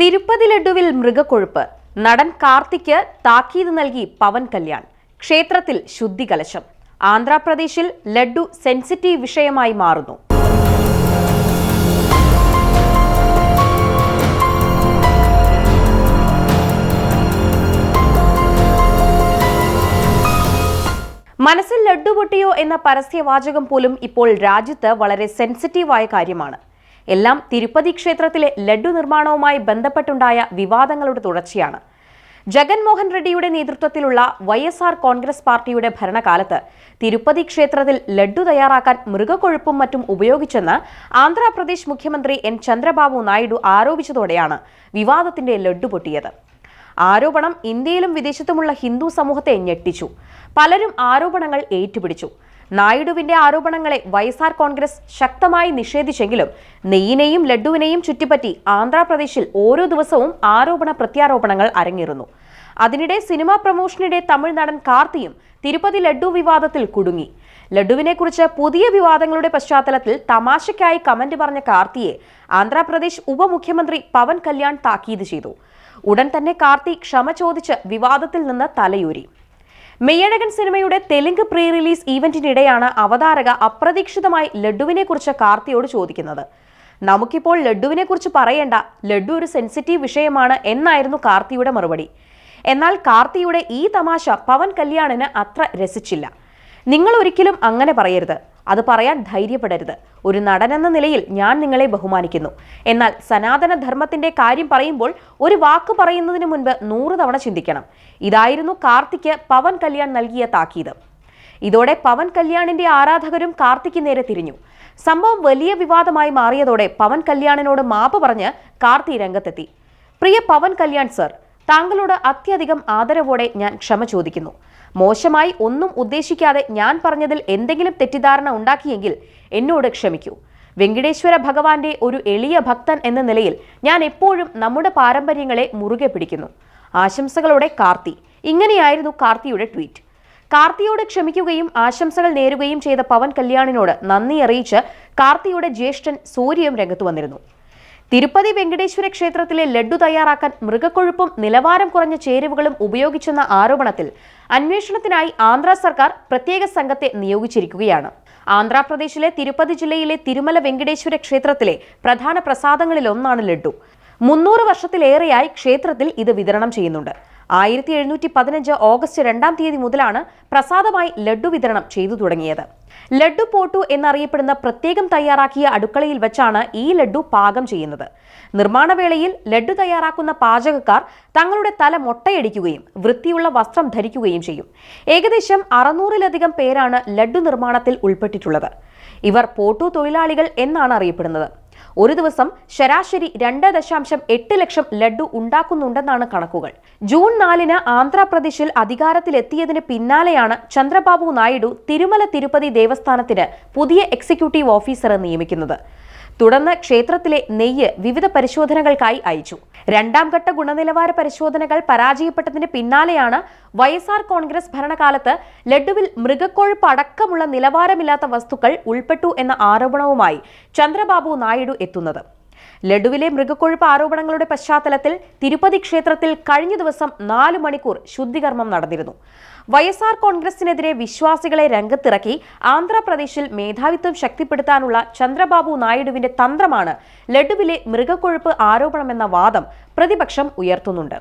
തിരുപ്പതി ലഡുവിൽ മൃഗക്കൊഴുപ്പ്. നടൻ കാർത്തിക്ക് താക്കീത് നൽകി പവൻ കല്യാൺ. ക്ഷേത്രത്തിൽ ശുദ്ധി കലശം. ആന്ധ്രാപ്രദേശിൽ ലഡു സെൻസിറ്റീവ് വിഷയമായി മാറുന്നു. മനസ്സിൽ ലഡു പൊട്ടിയോ എന്ന പരസ്യവാചകം പോലും ഇപ്പോൾ രാജ്യത്ത് വളരെ സെൻസിറ്റീവായ കാര്യമാണ്. എല്ലാം തിരുപ്പതി ക്ഷേത്രത്തിലെ ലഡു നിർമ്മാണവുമായി ബന്ധപ്പെട്ടുണ്ടായ വിവാദങ്ങളുടെ തുടർച്ചയാണ്. ജഗൻമോഹൻ റെഡ്ഡിയുടെ നേതൃത്വത്തിലുള്ള വൈ എസ് ആർ കോൺഗ്രസ് പാർട്ടിയുടെ ഭരണകാലത്ത് തിരുപ്പതി ക്ഷേത്രത്തിൽ ലഡു തയ്യാറാക്കാൻ മൃഗക്കൊഴുപ്പും മറ്റും ഉപയോഗിച്ചെന്ന് ആന്ധ്രാപ്രദേശ് മുഖ്യമന്ത്രി എൻ. ചന്ദ്രബാബു നായിഡു ആരോപിച്ചതോടെയാണ് വിവാദത്തിന്റെ ലഡു പൊട്ടിയത്. ആരോപണം ഇന്ത്യയിലും വിദേശത്തുമുള്ള ഹിന്ദു സമൂഹത്തെ ഞെട്ടിച്ചു. പലരും ആരോപണങ്ങൾ ഏറ്റുപിടിച്ചു. നായിഡുവിന്റെ ആരോപണങ്ങളെ വൈഎസ്ആർ കോൺഗ്രസ് ശക്തമായി നിഷേധിച്ചെങ്കിലും നെയ്യിനെയും ലഡുവിനെയും ചുറ്റിപ്പറ്റി ആന്ധ്രാപ്രദേശിൽ ഓരോ ദിവസവും ആരോപണ പ്രത്യാരോപണങ്ങൾ അരങ്ങേറുന്നു. അതിനിടെ സിനിമാ പ്രമോഷനിടെ തമിഴ് നടൻ കാർത്തിയും തിരുപ്പതി ലഡു വിവാദത്തിൽ കുടുങ്ങി. ലഡുവിനെക്കുറിച്ച് പുതിയ വിവാദങ്ങളുടെ പശ്ചാത്തലത്തിൽ തമാശയ്ക്കായി കമന്റ് പറഞ്ഞ കാർത്തിയെ ആന്ധ്രാപ്രദേശ് ഉപമുഖ്യമന്ത്രി പവൻ കല്യാൺ താക്കീത് ചെയ്തു. ഉടൻ തന്നെ കാർത്തി ക്ഷമ ചോദിച്ച് വിവാദത്തിൽ നിന്ന് തലയൂരി. മെയ്യഴകൻ സിനിമയുടെ തെലുങ്ക് പ്രീ റിലീസ് ഈവന്റിനിടെയാണ് അവതാരക അപ്രതീക്ഷിതമായി ലഡുവിനെ കുറിച്ച് കാർത്തിയോട് ചോദിക്കുന്നത്. നമുക്കിപ്പോൾ ലഡുവിനെ കുറിച്ച് പറയേണ്ട ലഡു ഒരു സെൻസിറ്റീവ് വിഷയമാണ് എന്നായിരുന്നു കാർത്തിയുടെ മറുപടി. എന്നാൽ കാർത്തിയുടെ ഈ തമാശ പവൻ കല്യാണിന് അത്ര രസിച്ചില്ല. നിങ്ങൾ ഒരിക്കലും അങ്ങനെ പറയരുത്. അത് പറയാൻ ധൈര്യപ്പെടരുത്. ഒരു നടനെന്ന നിലയിൽ ഞാൻ നിങ്ങളെ ബഹുമാനിക്കുന്നു. എന്നാൽ സനാതന ധർമ്മത്തിന്റെ കാര്യം പറയുമ്പോൾ ഒരു വാക്ക് പറയുന്നതിന് മുൻപ് നൂറ് തവണ ചിന്തിക്കണം. ഇതായിരുന്നു കാർത്തിക്ക് പവൻ കല്യാൺ നൽകിയ താക്കീത്. ഇതോടെ പവൻ കല്യാണിന്റെ ആരാധകരും കാർത്തിക്ക് നേരെ തിരിഞ്ഞു. സംഭവം വലിയ വിവാദമായി മാറിയതോടെ പവൻ കല്യാണിനോട് മാപ്പ് പറഞ്ഞ് കാർത്തി രംഗത്തെത്തി. പ്രിയ പവൻ കല്യാൺ സർ താങ്കളോട് അത്യധികം ആദരവോടെ ഞാൻ ക്ഷമ ചോദിക്കുന്നു. മോശമായി ഒന്നും ഉദ്ദേശിക്കാതെ ഞാൻ പറഞ്ഞതിൽ എന്തെങ്കിലും തെറ്റിദ്ധാരണ ഉണ്ടാക്കിയെങ്കിൽ എന്നോട് ക്ഷമിക്കൂ. വെങ്കടേശ്വര ഭഗവാന്റെ ഒരു എളിയ ഭക്തൻ എന്ന നിലയിൽ ഞാൻ എപ്പോഴും നമ്മുടെ പാരമ്പര്യങ്ങളെ മുറുകെ പിടിക്കുന്നു. ആശംസകളോടെ കാർത്തി. ഇങ്ങനെയായിരുന്നു കാർത്തിയുടെ ട്വീറ്റ്. കാർത്തിയോട് ക്ഷമിക്കുകയും ആശംസകൾ നേരുകയും ചെയ്ത പവൻ കല്യാണിനോട് നന്ദി അറിയിച്ച് കാർത്തിയുടെ ജ്യേഷ്ഠൻ സൂര്യം രംഗത്തു വന്നിരുന്നു. തിരുപ്പതി വെങ്കടേശ്വര ക്ഷേത്രത്തിലെ ലഡ്ഡു തയ്യാറാക്കാൻ മൃഗക്കൊഴുപ്പും നിലവാരം കുറഞ്ഞ ചേരുവകളും ഉപയോഗിച്ചെന്ന ആരോപണത്തിൽ അന്വേഷണത്തിനായി ആന്ധ്ര സർക്കാർ പ്രത്യേക സംഘത്തെ നിയോഗിച്ചിരിക്കുകയാണ്. ആന്ധ്രാപ്രദേശിലെ തിരുപ്പതി ജില്ലയിലെ തിരുമല വെങ്കടേശ്വര ക്ഷേത്രത്തിലെ പ്രധാന പ്രസാദങ്ങളിലൊന്നാണ് ലഡ്ഡു മുന്നൂറ് വർഷത്തിലേറെയായി ക്ഷേത്രത്തിൽ ഇത് വിതരണം ചെയ്യുന്നുണ്ട്. ആയിരത്തി എഴുന്നൂറ്റി പതിനഞ്ച് ഓഗസ്റ്റ് രണ്ടാം തീയതി മുതലാണ് പ്രസാദമായി ലഡ്ഡു വിതരണം ചെയ്തു തുടങ്ങിയത്. ലഡ്ഡു പോട്ടു എന്നറിയപ്പെടുന്ന പ്രത്യേകം തയ്യാറാക്കിയ അടുക്കളയിൽ വെച്ചാണ് ഈ ലഡ്ഡു പാകം ചെയ്യുന്നത്. നിർമ്മാണ വേളയിൽ ലഡ്ഡു തയ്യാറാക്കുന്ന പാചകക്കാർ തങ്ങളുടെ തല മൊട്ടയടിക്കുകയും വൃത്തിയുള്ള വസ്ത്രം ധരിക്കുകയും ചെയ്യും. ഏകദേശം അറുന്നൂറിലധികം പേരാണ് ലഡ്ഡു നിർമ്മാണത്തിൽ ഉൾപ്പെട്ടിട്ടുള്ളത്. ഇവർ പോട്ടു തൊഴിലാളികൾ എന്നാണ് അറിയപ്പെടുന്നത്. ഒരു ദിവസം ശരാശരി രണ്ട് ദശാംശം എട്ട് ലക്ഷം ലഡു ഉണ്ടാക്കുന്നുണ്ടെന്നാണ് കണക്കുകൾ. ജൂൺ നാലിന് ആന്ധ്രാപ്രദേശിൽ അധികാരത്തിലെത്തിയതിന് പിന്നാലെയാണ് ചന്ദ്രബാബു നായിഡു തിരുമല തിരുപ്പതി ദേവസ്ഥാനത്തിന് പുതിയ എക്സിക്യൂട്ടീവ് ഓഫീസറെ നിയമിക്കുന്നത്. തുടർന്ന് ക്ഷേത്രത്തിലെ നെയ്യ് വിവിധ പരിശോധനകൾക്കായി അയച്ചു. രണ്ടാം ഘട്ട ഗുണനിലവാര പരിശോധനകൾ പരാജയപ്പെട്ടതിന് പിന്നാലെയാണ് വൈഎസ്ആർ എസ് ആർ കോൺഗ്രസ് ഭരണകാലത്ത് ലഡുവിൽ മൃഗക്കൊഴുപ്പ് അടക്കമുള്ള നിലവാരമില്ലാത്ത വസ്തുക്കൾ ഉൾപ്പെട്ടു എന്ന ആരോപണവുമായി ചന്ദ്രബാബു നായിഡു എത്തുന്നത്. ലഡുവിലെ മൃഗക്കൊഴുപ്പ് ആരോപണങ്ങളുടെ പശ്ചാത്തലത്തിൽ തിരുപ്പതി ക്ഷേത്രത്തിൽ കഴിഞ്ഞ ദിവസം നാല് മണിക്കൂർ ശുദ്ധികർമ്മം നടന്നിരുന്നു. വൈഎസ്ആർ എസ് ആർ കോൺഗ്രസിനെതിരെ വിശ്വാസികളെ രംഗത്തിറക്കി ആന്ധ്രാപ്രദേശിൽ മേധാവിത്വം ശക്തിപ്പെടുത്താനുള്ള ചന്ദ്രബാബു നായിഡുവിന്റെ തന്ത്രമാണ് ലഡുവിലെ മൃഗക്കൊഴുപ്പ് ആരോപണമെന്ന വാദം പ്രതിപക്ഷം ഉയർത്തുന്നുണ്ട്.